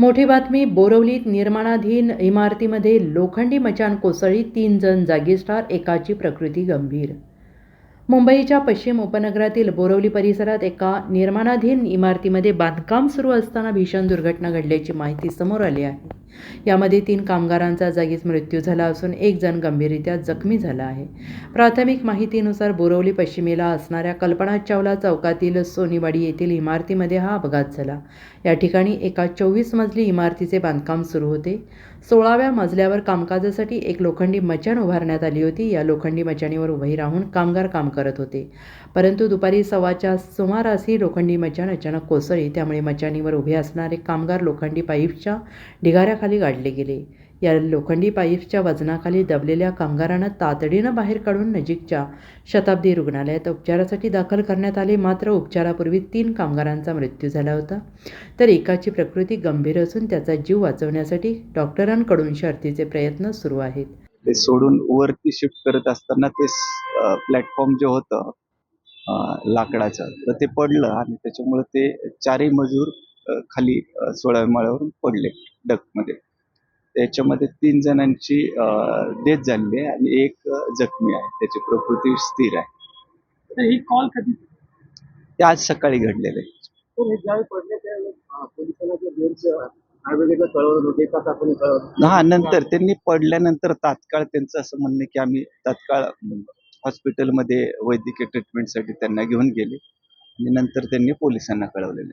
मोठी बातमी बोरवलीत निर्माणाधीन इमारतीमध्ये लोखंडी मचान कोसळी तीन जण जागीच ठार एकाची प्रकृती गंभीर. मुंबईच्या पश्चिम उपनगरातील बोरवली परिसरात एका निर्माणाधीन इमारतीमध्ये बांधकाम सुरू असताना भीषण दुर्घटना घडल्याची माहिती समोर आली आहे. यामध्ये तीन कामगारांचा जागीच मृत्यू झाला असून एक जण गंभीररित्या जखमी झाला आहे. प्राथमिक माहितीनुसार बोरवली पश्चिमेला असणाऱ्या कल्पना चावला चौकातील सोनीवाडी येथील इमारतीमध्ये हा अपघात झाला. या ठिकाणी एका चोवीस मजली इमारतीचे बांधकाम सुरू होते. सोळाव्या मजल्यावर कामकाजासाठी एक लोखंडी मचाण उभारण्यात आली होती. या लोखंडी मचाणीवर उभे राहून कामगार काम करत होते. परंतु दुपारी सव्वाच्या सुमारास ही लोखंडी मचाण अचानक कोसळली. त्यामुळे मचाणीवर उभे असणारे कामगार लोखंडी पाईपच्या ढिगाऱ्या खाली गाडले गेले. या लोखंडी पाईप्सच्या वजनाखाली दबलेल्या कामगारांना तातडीनं बाहेर काढून नजीकच्या शताब्दी रुग्णालयात उपचारासाठी दाखल करण्यात आले. मात्र उपचारापूर्वी तीन कामगारांचा मृत्यू झाला होता. तर एकाची प्रकृती गंभीर असून त्याचा जीव वाचवण्यासाठी डॉक्टरांकडून शर्थीचे प्रयत्न सुरू आहेत. ते सोडून वरती शिफ्ट करत असताना ते प्लॅटफॉर्म जे होतं लाकडाचं तर ते पडलं आणि त्याच्यामुळे ते चारही मजूर खाली सोळाव्या माळ्यावरून पडले डकमध्ये. त्याच्यामध्ये तीन जणांची डेथ झालेली आहे आणि एक जखमी आहे. त्याची प्रकृती स्थिर आहे. ही कॉल कधी ते आज सकाळी घडलेलं हे नंतर त्यांनी पडल्यानंतर तात्काळ त्यांचं असं म्हणणं की आम्ही तात्काळ हॉस्पिटलमध्ये वैद्यकीय ट्रीटमेंटसाठी त्यांना घेऊन गेले. आणि नंतर त्यांनी पोलिसांना कळवलेलं.